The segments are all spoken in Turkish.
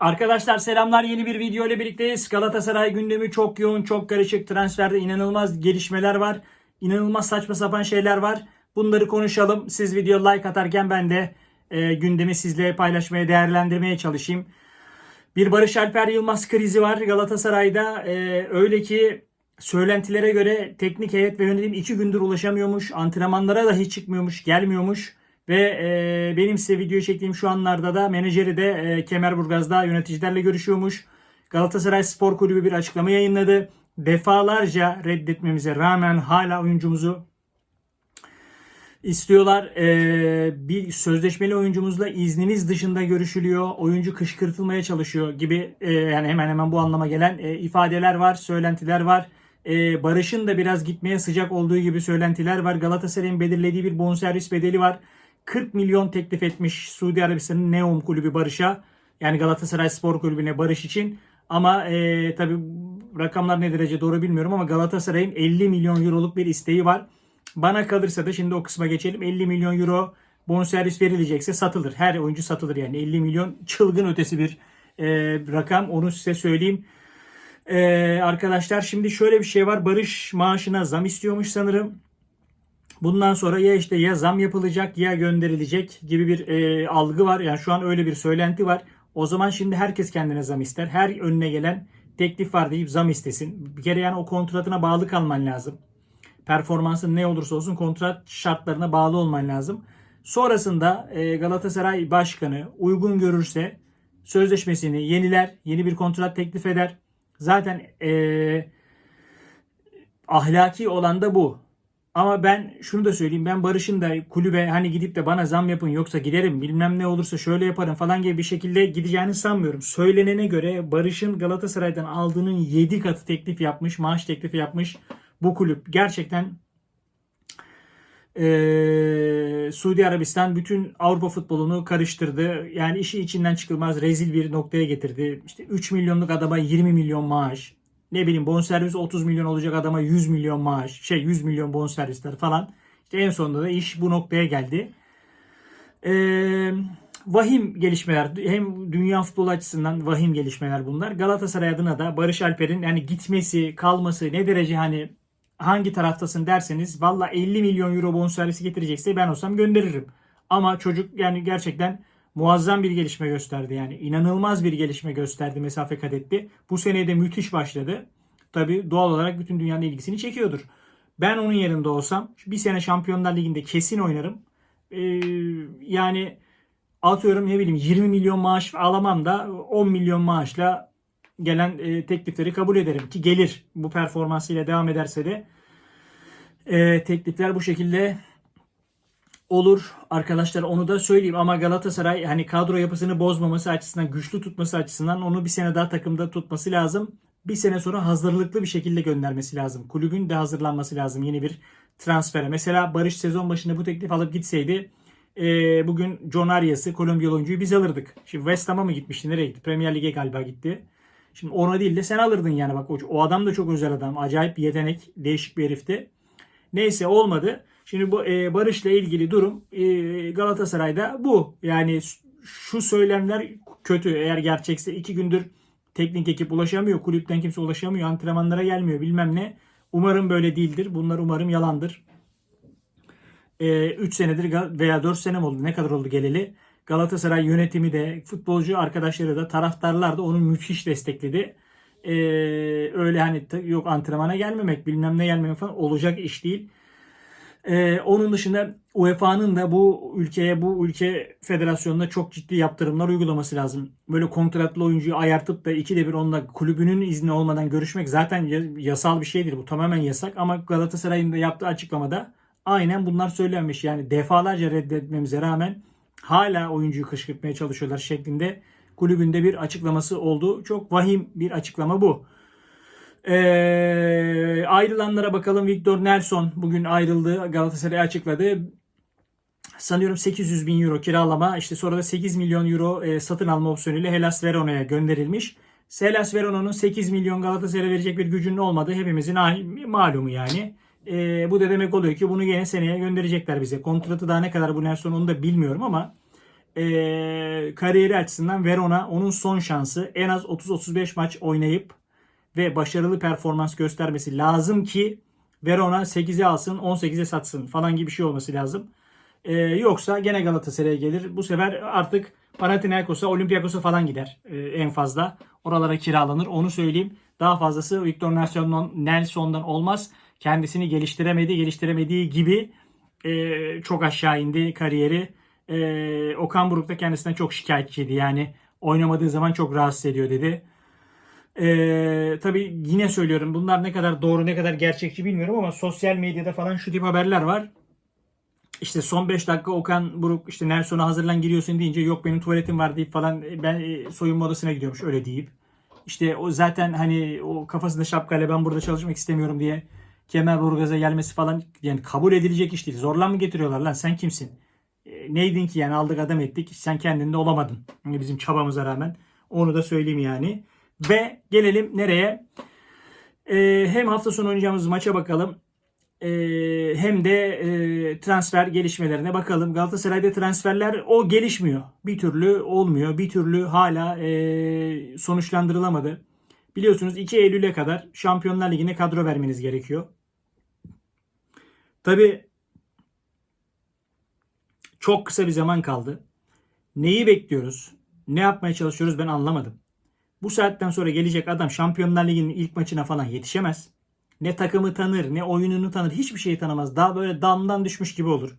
Arkadaşlar selamlar yeni bir video ile birlikteyiz. Galatasaray gündemi çok yoğun, çok karışık. Transferde inanılmaz gelişmeler var. İnanılmaz saçma sapan şeyler var. Bunları konuşalım. Siz video like atarken ben de e, gündemi sizle paylaşmaya, değerlendirmeye çalışayım. Bir Barış Alper Yılmaz krizi var Galatasaray'da. E, öyle ki söylentilere göre teknik heyet ve yönetim iki gündür ulaşamıyormuş. Antrenmanlara da hiç çıkmıyormuş, gelmiyormuş. Ve e, benim size video çektiğim şu anlarda da menajeri de e, Kemerburgaz'da yöneticilerle görüşüyormuş. Galatasaray Spor Kulübü bir açıklama yayınladı. Defalarca reddetmemize rağmen hala oyuncumuzu istiyorlar. E, bir sözleşmeli oyuncumuzla iznimiz dışında görüşülüyor. Oyuncu kışkırtılmaya çalışıyor gibi e, yani hemen hemen bu anlama gelen e, ifadeler var, söylentiler var. E, Barış'ın da biraz gitmeye sıcak olduğu gibi söylentiler var. Galatasaray'ın belirlediği bir bonservis bedeli var. 40 milyon teklif etmiş Suudi Arabistan'ın Neom kulübü Barış'a. Yani Galatasaray Spor Kulübü'ne Barış için. Ama e, tabi rakamlar ne derece doğru bilmiyorum ama Galatasaray'ın 50 milyon euroluk bir isteği var. Bana kalırsa da şimdi o kısma geçelim. 50 milyon euro bonservis verilecekse satılır. Her oyuncu satılır yani. 50 milyon çılgın ötesi bir e, rakam. Onu size söyleyeyim. E, arkadaşlar şimdi şöyle bir şey var. Barış maaşına zam istiyormuş sanırım. Bundan sonra ya işte ya zam yapılacak ya gönderilecek gibi bir e, algı var. Yani şu an öyle bir söylenti var. O zaman şimdi herkes kendine zam ister. Her önüne gelen teklif var deyip zam istesin. Bir kere yani o kontratına bağlı kalman lazım. Performansın ne olursa olsun kontrat şartlarına bağlı olman lazım. Sonrasında e, Galatasaray Başkanı uygun görürse sözleşmesini yeniler, yeni bir kontrat teklif eder. Zaten e, ahlaki olan da bu. Ama ben şunu da söyleyeyim. Ben Barış'ın da kulübe hani gidip de bana zam yapın yoksa giderim bilmem ne olursa şöyle yaparım falan gibi bir şekilde gideceğini sanmıyorum. Söylenene göre Barış'ın Galatasaray'dan aldığının 7 katı teklif yapmış, maaş teklifi yapmış bu kulüp. Gerçekten ee, Suudi Arabistan bütün Avrupa futbolunu karıştırdı. Yani işi içinden çıkılmaz rezil bir noktaya getirdi. İşte 3 milyonluk adama 20 milyon maaş ne bileyim bonservis 30 milyon olacak adama 100 milyon maaş, şey 100 milyon bonservisler falan. İşte en sonunda da iş bu noktaya geldi. Ee, vahim gelişmeler hem dünya futbolu açısından vahim gelişmeler bunlar. Galatasaray adına da Barış Alper'in yani gitmesi, kalması ne derece hani hangi taraftasın derseniz valla 50 milyon euro bonservisi getirecekse ben olsam gönderirim. Ama çocuk yani gerçekten muazzam bir gelişme gösterdi. Yani inanılmaz bir gelişme gösterdi mesafe kat etti. Bu seneye de müthiş başladı. Tabi doğal olarak bütün dünyanın ilgisini çekiyordur. Ben onun yerinde olsam bir sene Şampiyonlar Ligi'nde kesin oynarım. Ee, yani atıyorum ne bileyim 20 milyon maaş alamam da 10 milyon maaşla gelen e, teklifleri kabul ederim ki gelir bu performansıyla devam ederse de e, teklifler bu şekilde olur arkadaşlar onu da söyleyeyim ama Galatasaray hani kadro yapısını bozmaması açısından güçlü tutması açısından onu bir sene daha takımda tutması lazım. Bir sene sonra hazırlıklı bir şekilde göndermesi lazım. Kulübün de hazırlanması lazım yeni bir transfere. Mesela Barış sezon başında bu teklif alıp gitseydi e, bugün John Arias'ı Kolombiyalı oyuncuyu biz alırdık. Şimdi West Ham'a mı gitmişti? Nereye gitti? Premier Lig'e galiba gitti. Şimdi ona değil de sen alırdın yani bak o, adam da çok özel adam. Acayip bir yetenek, değişik bir herifti. Neyse olmadı. Şimdi bu e, Barış'la ilgili durum e, Galatasaray'da bu. Yani şu söylemler kötü. Eğer gerçekse iki gündür teknik ekip ulaşamıyor. Kulüpten kimse ulaşamıyor. Antrenmanlara gelmiyor bilmem ne. Umarım böyle değildir. Bunlar umarım yalandır. 3 e, senedir veya 4 sene mi oldu? Ne kadar oldu geleli? Galatasaray yönetimi de, futbolcu arkadaşları da, taraftarlar da onu müthiş destekledi. Ee, öyle hani yok antrenmana gelmemek, bilmem ne gelmemek falan olacak iş değil. Ee, onun dışında UEFA'nın da bu ülkeye, bu ülke federasyonuna çok ciddi yaptırımlar uygulaması lazım. Böyle kontratlı oyuncuyu ayartıp da ikide bir onunla kulübünün izni olmadan görüşmek zaten yasal bir şeydir. Bu tamamen yasak ama Galatasaray'ın da yaptığı açıklamada aynen bunlar söylenmiş. Yani defalarca reddetmemize rağmen hala oyuncuyu kışkırtmaya çalışıyorlar şeklinde kulübünde bir açıklaması oldu. Çok vahim bir açıklama bu. Ee, ayrılanlara bakalım. Victor Nelson bugün ayrıldı. Galatasaray açıkladı. Sanıyorum 800 bin euro kiralama. işte sonra da 8 milyon euro e, satın alma opsiyonuyla Hellas Verona'ya gönderilmiş. Hellas Verona'nın 8 milyon Galatasaray'a verecek bir gücünün olmadığı hepimizin malumu yani. E, bu da demek oluyor ki bunu yine seneye gönderecekler bize. Kontratı daha ne kadar bu Nelson onu da bilmiyorum ama Ee, kariyeri açısından Verona onun son şansı. En az 30-35 maç oynayıp ve başarılı performans göstermesi lazım ki Verona 8'e alsın 18'e satsın falan gibi bir şey olması lazım. Ee, yoksa gene Galatasaray'a gelir. Bu sefer artık Panathinaikos'a, Olympiakos'a falan gider ee, en fazla. Oralara kiralanır. Onu söyleyeyim. Daha fazlası Victor Nelson'dan, olmaz. Kendisini geliştiremedi. Geliştiremediği gibi e, çok aşağı indi kariyeri. E, Okan Buruk da kendisinden çok şikayetçiydi. Yani oynamadığı zaman çok rahatsız ediyor dedi. E, tabii yine söylüyorum bunlar ne kadar doğru ne kadar gerçekçi bilmiyorum ama sosyal medyada falan şu tip haberler var. İşte son 5 dakika Okan Buruk işte Nelson'a hazırlan giriyorsun deyince yok benim tuvaletim var deyip falan ben e, soyunma odasına gidiyormuş öyle deyip. İşte o zaten hani o kafasında şapkayla ben burada çalışmak istemiyorum diye Kemerburgaz'a gelmesi falan yani kabul edilecek iş değil. Zorla mı getiriyorlar lan sen kimsin? E, neydin ki yani aldık adam ettik sen kendinde olamadın. Yani bizim çabamıza rağmen. Onu da söyleyeyim yani. Ve gelelim nereye? E, hem hafta sonu oynayacağımız maça bakalım. E, hem de e, transfer gelişmelerine bakalım. Galatasaray'da transferler o gelişmiyor. Bir türlü olmuyor. Bir türlü hala e, sonuçlandırılamadı. Biliyorsunuz 2 Eylül'e kadar Şampiyonlar Ligi'ne kadro vermeniz gerekiyor. Tabi çok kısa bir zaman kaldı. Neyi bekliyoruz? Ne yapmaya çalışıyoruz ben anlamadım. Bu saatten sonra gelecek adam Şampiyonlar Ligi'nin ilk maçına falan yetişemez. Ne takımı tanır, ne oyununu tanır, hiçbir şeyi tanımaz. Daha böyle damdan düşmüş gibi olur.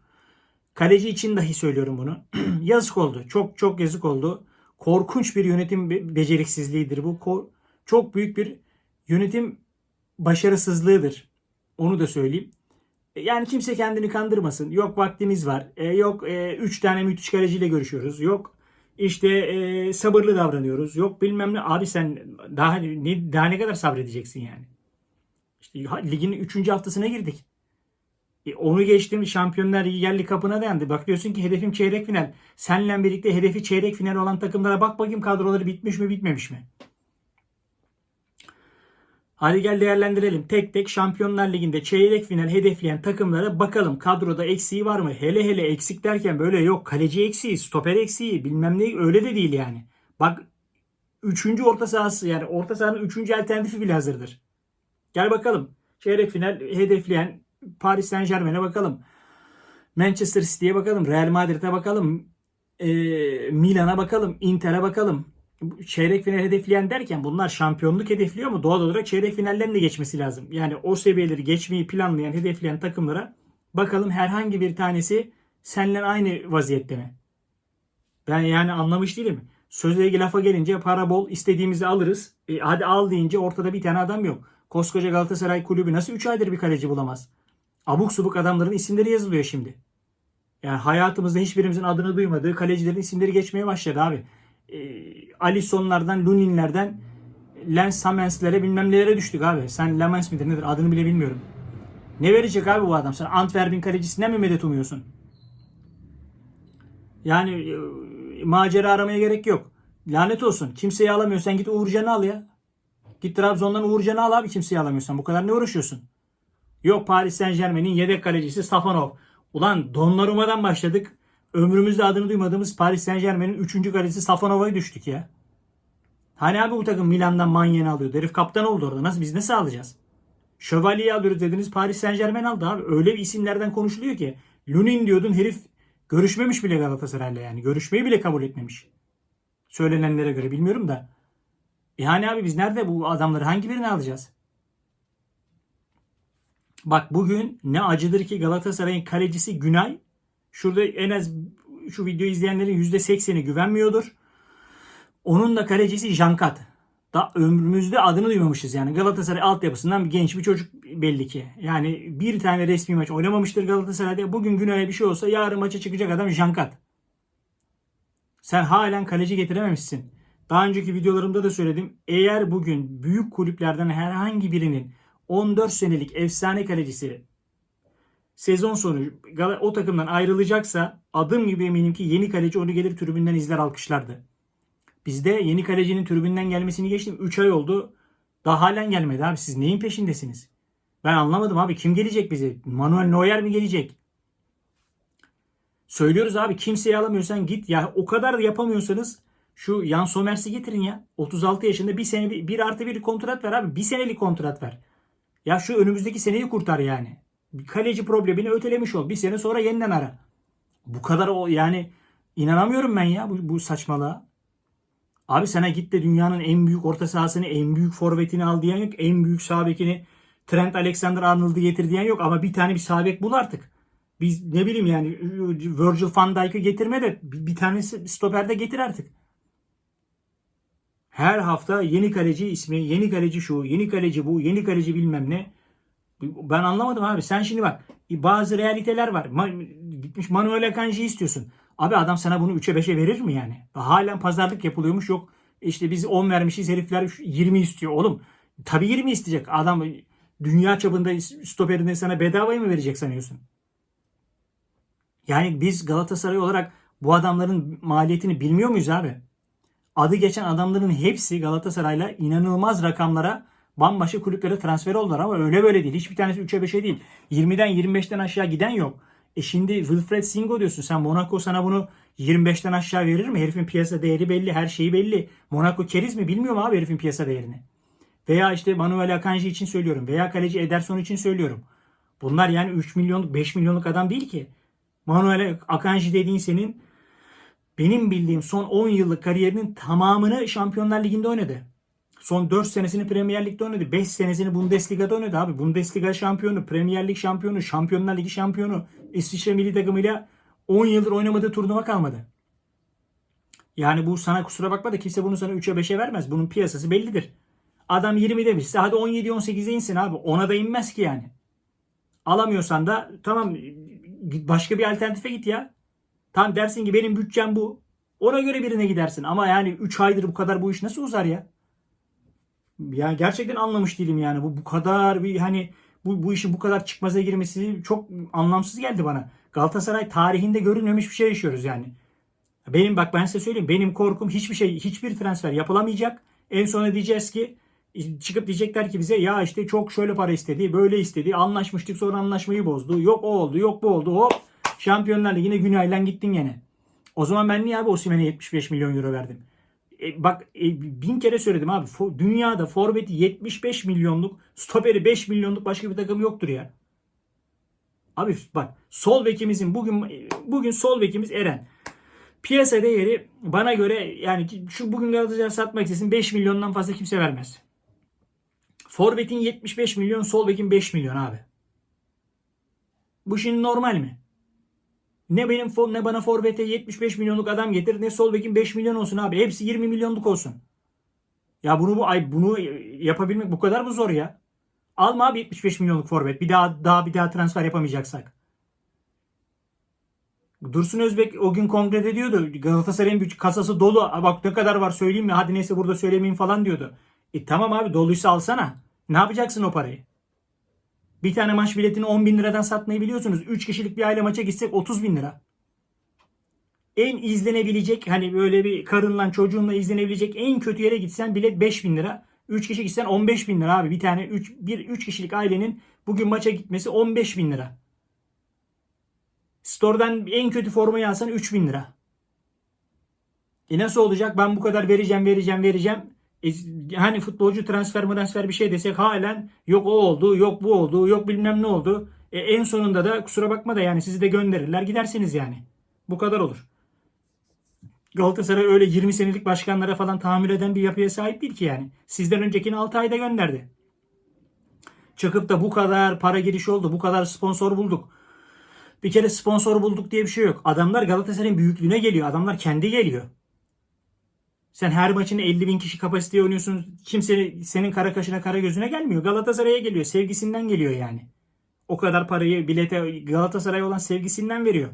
Kaleci için dahi söylüyorum bunu. yazık oldu. Çok çok yazık oldu. Korkunç bir yönetim be- beceriksizliğidir bu. Ko- çok büyük bir yönetim başarısızlığıdır. Onu da söyleyeyim. E, Yani kimse kendini kandırmasın. Yok vaktimiz var. E, yok 3 tane müthiş kaleciyle görüşüyoruz. Yok işte e, sabırlı davranıyoruz. Yok bilmem ne. Abi sen daha ne, daha ne kadar sabredeceksin yani? İşte ligin 3. haftasına girdik. E, onu geçtim Şampiyonlar geldi kapına dayandı. Bak diyorsun ki hedefim çeyrek final. Seninle birlikte hedefi çeyrek final olan takımlara bak bakayım kadroları bitmiş mi bitmemiş mi? Hadi gel değerlendirelim. Tek tek Şampiyonlar Ligi'nde çeyrek final hedefleyen takımlara bakalım. Kadroda eksiği var mı? Hele hele eksik derken böyle yok. Kaleci eksiği, stoper eksiği bilmem ne öyle de değil yani. Bak 3. orta sahası yani orta sahanın 3. alternatifi bile hazırdır. Gel bakalım. Çeyrek final hedefleyen Paris Saint Germain'e bakalım. Manchester City'ye bakalım. Real Madrid'e bakalım. e, Milan'a bakalım. Inter'e bakalım. Çeyrek final hedefleyen derken bunlar şampiyonluk hedefliyor mu? Doğal olarak çeyrek finallerin de geçmesi lazım. Yani o seviyeleri geçmeyi planlayan, hedefleyen takımlara bakalım herhangi bir tanesi seninle aynı vaziyette mi? Ben yani anlamış değilim. Sözle ilgili lafa gelince para bol istediğimizi alırız. E, hadi al deyince ortada bir tane adam yok. Koskoca Galatasaray kulübü nasıl 3 aydır bir kaleci bulamaz? Abuk subuk adamların isimleri yazılıyor şimdi. Yani hayatımızda hiçbirimizin adını duymadığı kalecilerin isimleri geçmeye başladı abi. E, Alisson'lardan, Lunin'lerden Lens Samens'lere bilmem nelere düştük abi. Sen Lamens midir nedir adını bile bilmiyorum. Ne verecek abi bu adam? Sen Antwerp'in kalecisinden mi medet umuyorsun? Yani e, macera aramaya gerek yok. Lanet olsun. Kimseyi alamıyorsan git Uğurcan'ı al ya. Git Trabzon'dan Uğurcan'ı al abi kimseyi alamıyorsan. Bu kadar ne uğraşıyorsun? Yok Paris Saint Germain'in yedek kalecisi Safanov. Ulan Donnarumma'dan başladık. Ömrümüzde adını duymadığımız Paris Saint Germain'in 3. kalecisi Safanov'a düştük ya. Hani abi bu takım Milan'dan Manyen'i alıyordu. Herif kaptan oldu orada. Nasıl biz nasıl alacağız? Şövalyeyi alıyoruz dediniz Paris Saint Germain aldı abi. Öyle bir isimlerden konuşuluyor ki. Lunin diyordun herif görüşmemiş bile Galatasaray'la yani. Görüşmeyi bile kabul etmemiş. Söylenenlere göre bilmiyorum da. Yani abi biz nerede bu adamları hangi birini alacağız? Bak bugün ne acıdır ki Galatasaray'ın kalecisi Günay şurada en az şu videoyu izleyenlerin %80'i güvenmiyordur. Onun da kalecisi Jankat. Da ömrümüzde adını duymamışız yani. Galatasaray altyapısından genç bir çocuk belli ki. Yani bir tane resmi maç oynamamıştır Galatasaray'da. Bugün Günay'a bir şey olsa yarın maça çıkacak adam Jankat. Sen halen kaleci getirememişsin. Daha önceki videolarımda da söyledim. Eğer bugün büyük kulüplerden herhangi birinin 14 senelik efsane kalecisi sezon sonu o takımdan ayrılacaksa adım gibi eminim ki yeni kaleci onu gelir tribünden izler alkışlardı. Bizde yeni kalecinin tribünden gelmesini geçtim. 3 ay oldu. Daha halen gelmedi abi. Siz neyin peşindesiniz? Ben anlamadım abi. Kim gelecek bize? Manuel Neuer mi gelecek? Söylüyoruz abi kimseyi alamıyorsan git ya o kadar da yapamıyorsanız şu Jan Sommers'i getirin ya. 36 yaşında bir sene bir artı bir kontrat ver abi. Bir senelik kontrat ver. Ya şu önümüzdeki seneyi kurtar yani. Kaleci problemini ötelemiş ol. Bir sene sonra yeniden ara. Bu kadar o yani inanamıyorum ben ya bu, bu saçmalığa. Abi sana git de dünyanın en büyük orta sahasını, en büyük forvetini al diyen yok. En büyük sağ Trent Alexander-Arnold'u getir diyen yok. Ama bir tane bir sağ bul artık. Biz ne bileyim yani Virgil van Dijk'ı getirme de bir tanesi stoperde getir artık. Her hafta yeni kaleci ismi, yeni kaleci şu, yeni kaleci bu, yeni kaleci bilmem ne. Ben anlamadım abi. Sen şimdi bak bazı realiteler var. Ma- gitmiş Manuel Akanji istiyorsun. Abi adam sana bunu 3'e 5'e verir mi yani? Halen pazarlık yapılıyormuş yok. İşte biz 10 vermişiz herifler 20 istiyor. Oğlum tabii 20 isteyecek. Adam dünya çapında stoperini sana bedavaya mı verecek sanıyorsun? Yani biz Galatasaray olarak bu adamların maliyetini bilmiyor muyuz abi? Adı geçen adamların hepsi Galatasaray'la inanılmaz rakamlara bambaşka kulüplere transfer oldular ama öyle böyle değil. Hiçbir tanesi 3'e 5'e değil. 20'den 25'ten aşağı giden yok. E şimdi Wilfred Singo diyorsun. Sen Monaco sana bunu 25'ten aşağı verir mi? Herifin piyasa değeri belli. Her şeyi belli. Monaco keriz mi? Bilmiyor mu abi herifin piyasa değerini? Veya işte Manuel Akanji için söylüyorum. Veya kaleci Ederson için söylüyorum. Bunlar yani 3 milyonluk 5 milyonluk adam değil ki. Manuel Akanji dediğin senin benim bildiğim son 10 yıllık kariyerinin tamamını Şampiyonlar Ligi'nde oynadı. Son 4 senesini Premier Lig'de oynadı. 5 senesini Bundesliga'da oynadı abi. Bundesliga şampiyonu, Premier Lig şampiyonu, Şampiyonlar Ligi şampiyonu. İsviçre milli takımıyla 10 yıldır oynamadığı turnuva kalmadı. Yani bu sana kusura bakma da kimse bunu sana 3'e 5'e vermez. Bunun piyasası bellidir. Adam 20 demişse hadi 17-18'e insin abi. Ona da inmez ki yani. Alamıyorsan da tamam başka bir alternatife git ya. Tam dersin ki benim bütçem bu. Ona göre birine gidersin. Ama yani 3 aydır bu kadar bu iş nasıl uzar ya? Yani gerçekten anlamış değilim yani. Bu bu kadar bir hani bu, bu işin bu kadar çıkmaza girmesi çok anlamsız geldi bana. Galatasaray tarihinde görülmemiş bir şey yaşıyoruz yani. Benim bak ben size söyleyeyim. Benim korkum hiçbir şey hiçbir transfer yapılamayacak. En sonunda diyeceğiz ki çıkıp diyecekler ki bize ya işte çok şöyle para istedi, böyle istedi, anlaşmıştık sonra anlaşmayı bozdu. Yok o oldu, yok bu oldu. Hop Şampiyonlar Ligi'ne günayla gittin gene. O zaman ben niye abi Osimhen'e 75 milyon euro verdim? E, bak e, bin kere söyledim abi. For, dünyada forveti 75 milyonluk, stoperi 5 milyonluk başka bir takım yoktur ya. Abi bak sol bekimizin bugün bugün sol bekimiz Eren. Piyasa değeri bana göre yani şu bugün Galatasaray satmak istesin 5 milyondan fazla kimse vermez. Forvet'in 75 milyon, sol bekin 5 milyon abi. Bu şimdi normal mi? Ne benim ne bana forvete 75 milyonluk adam getir ne sol bekin 5 milyon olsun abi. Hepsi 20 milyonluk olsun. Ya bunu bu ay bunu yapabilmek bu kadar mı zor ya? Alma abi 75 milyonluk forvet. Bir daha daha bir daha transfer yapamayacaksak. Dursun Özbek o gün kongrede diyordu. Galatasaray'ın büyük kasası dolu. Bak ne kadar var söyleyeyim mi? Hadi neyse burada söylemeyeyim falan diyordu. E tamam abi doluysa alsana. Ne yapacaksın o parayı? Bir tane maç biletini 10 bin liradan satmayı biliyorsunuz. 3 kişilik bir aile maça gitsek 30 bin lira. En izlenebilecek hani böyle bir karınla çocuğunla izlenebilecek en kötü yere gitsen bilet 5 bin lira. 3 kişi gitsen 15 bin lira abi. Bir tane 3 bir 3 kişilik ailenin bugün maça gitmesi 15 bin lira. Store'dan en kötü formayı alsan 3 bin lira. E nasıl olacak? Ben bu kadar vereceğim, vereceğim, vereceğim. Hani futbolcu transfer transfer bir şey desek halen yok o oldu, yok bu oldu, yok bilmem ne oldu. E, en sonunda da kusura bakma da yani sizi de gönderirler gidersiniz yani. Bu kadar olur. Galatasaray öyle 20 senelik başkanlara falan tahammül eden bir yapıya sahip değil ki yani. Sizden öncekini 6 ayda gönderdi. Çıkıp da bu kadar para girişi oldu, bu kadar sponsor bulduk. Bir kere sponsor bulduk diye bir şey yok. Adamlar Galatasaray'ın büyüklüğüne geliyor. Adamlar kendi geliyor. Sen her maçını 50 bin kişi kapasiteye oynuyorsun. Kimse senin kara kaşına kara gözüne gelmiyor. Galatasaray'a geliyor. Sevgisinden geliyor yani. O kadar parayı bilete Galatasaray olan sevgisinden veriyor.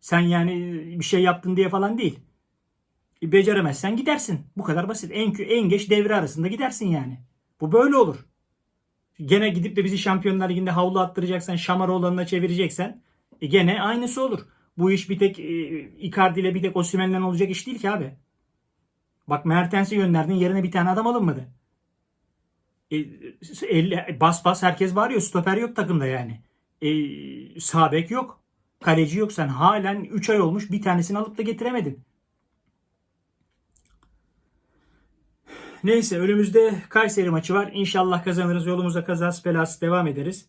Sen yani bir şey yaptın diye falan değil. E, beceremezsen gidersin. Bu kadar basit. En, en geç devre arasında gidersin yani. Bu böyle olur. Gene gidip de bizi Şampiyonlar Ligi'nde havlu attıracaksan, Şamaroğlan'ına çevireceksen e gene aynısı olur. Bu iş bir tek e, Icardi ile bir tek Osimhen'le olacak iş değil ki abi. Bak Mertens'i gönderdin yerine bir tane adam alınmadı. E, el, bas bas herkes bağırıyor. Stoper yok takımda yani. E, sağ bek yok. kaleci yok. Sen halen 3 ay olmuş bir tanesini alıp da getiremedin. Neyse önümüzde Kayseri maçı var. İnşallah kazanırız. Yolumuza kazas belasız devam ederiz.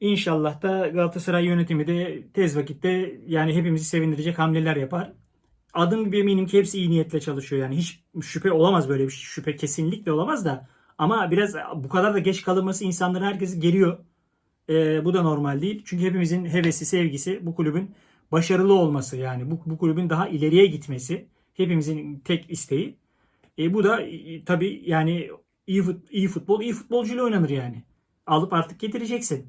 İnşallah da Galatasaray yönetimi de tez vakitte yani hepimizi sevindirecek hamleler yapar. Adım gibi eminim ki hepsi iyi niyetle çalışıyor. Yani hiç şüphe olamaz böyle bir şey. Şüphe kesinlikle olamaz da. Ama biraz bu kadar da geç kalınması insanları herkesi geriyor. Ee, bu da normal değil. Çünkü hepimizin hevesi, sevgisi bu kulübün başarılı olması yani bu, bu kulübün daha ileriye gitmesi hepimizin tek isteği. E, bu da e, tabii yani iyi, fut, iyi futbol iyi futbolcuyla oynanır yani. Alıp artık getireceksin.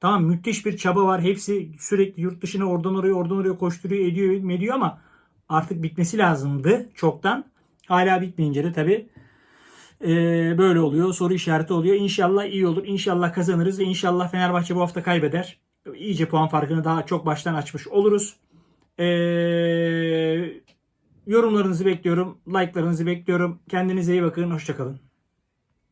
Tamam müthiş bir çaba var. Hepsi sürekli yurt dışına oradan oraya oradan oraya koşturuyor ediyor ediyor ama artık bitmesi lazımdı çoktan. Hala bitmeyince de tabii e, böyle oluyor. Soru işareti oluyor. İnşallah iyi olur. İnşallah kazanırız. İnşallah Fenerbahçe bu hafta kaybeder. İyice puan farkını daha çok baştan açmış oluruz. E, yorumlarınızı bekliyorum. Like'larınızı bekliyorum. Kendinize iyi bakın. Hoşçakalın.